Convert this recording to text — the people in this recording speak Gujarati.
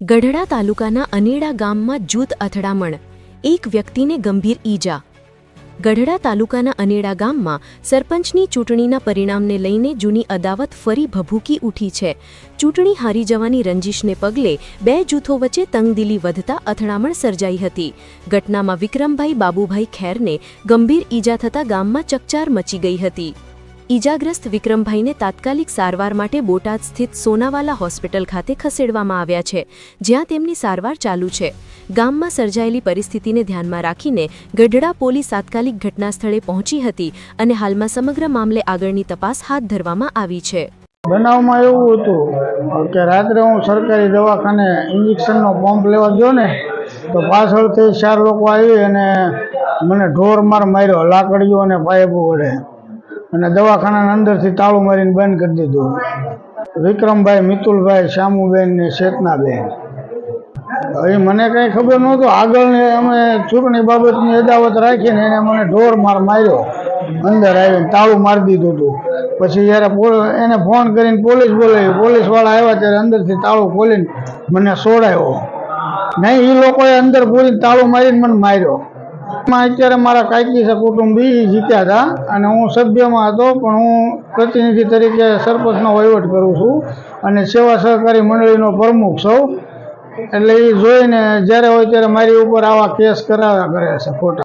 ગઢડા તાલુકાના અનેડા ગામમાં જૂથ અથડામણ. એક વ્યક્તિને ગંભીર ઈજા. ગઢડા તાલુકાના અનેડા ગામમાં સરપંચની ચૂંટણીના પરિણામને લઈને જૂની અદાવત ફરી ભભૂકી ઉઠી છે. ચૂંટણી હારી જવાની રંજીશને પગલે બે જૂથો વચ્ચે તંગદિલી વધતા અથડામણ સર્જાઈ હતી. ઘટનામાં વિક્રમભાઈ બાબુભાઈ ખેરને ગંભીર ઈજા થતા ગામમાં ચકચાર મચી ગઈ હતી. ઈજાગ્રસ્ત વિક્રમભાઈને તાત્કાલિક સારવાર માટે બોટાદ સ્થિત સોનાવાલા હોસ્પિટલ ખાતે ખસેડવામાં આવ્યા છે, જ્યાં તેમની સારવાર ચાલુ છે. ગામમાં સર્જાયેલી પરિસ્થિતિને ધ્યાનમાં રાખીને ગઢડા પોલીસ તાત્કાલિક ઘટના પહોંચી હતી અને હાલમાં સમગ્ર મામલે આગળની તપાસ હાથ ધરવામાં આવી છે. બનાવમાં એવું હતું કે રાત્રે હું સરકારી દવાખાને ઇન્જેક્શનનો પંપ લેવા ગયો ને, તો પાછળથી ચાર લોકો આવી અને મને ઢોર માર માર્યો, લાકડીઓ અને પાઇપો વડે. અને દવાખાનાના અંદરથી તાળું મારીને બંધ કરી દીધું. વિક્રમભાઈ, મિતુલભાઈ, શ્યામુબેન ને ચેતનાબેન હવે મને કંઈ ખબર નહોતું. આગળની અમે ચૂંટણી બાબતની અદાવત રાખીને એને મને ઢોર માર માર્યો. અંદર આવીને તાળું મારી દીધું હતું. પછી જ્યારે એને ફોન કરીને પોલીસ બોલાવી. પોલીસવાળા આવ્યા ત્યારે અંદરથી તાળું ખોલીને મને સોડાયો. નહીં એ લોકોએ અંદર પૂરીને તાળું મારીને મને માર્યો. અત્યારે મારા કાકી છે કુટુંબી જીત્યા હતા. અને હું સભ્યમાં હતો, પણ હું પ્રતિનિધિ તરીકે સરપંચનો વહીવટ કરું છું અને સેવા સહકારી મંડળીનો પ્રમુખ છું. એટલે એ જોઈને જ્યારે હોય ત્યારે મારી ઉપર આવા કેસ કરાવ્યા કરે છે ખોટા.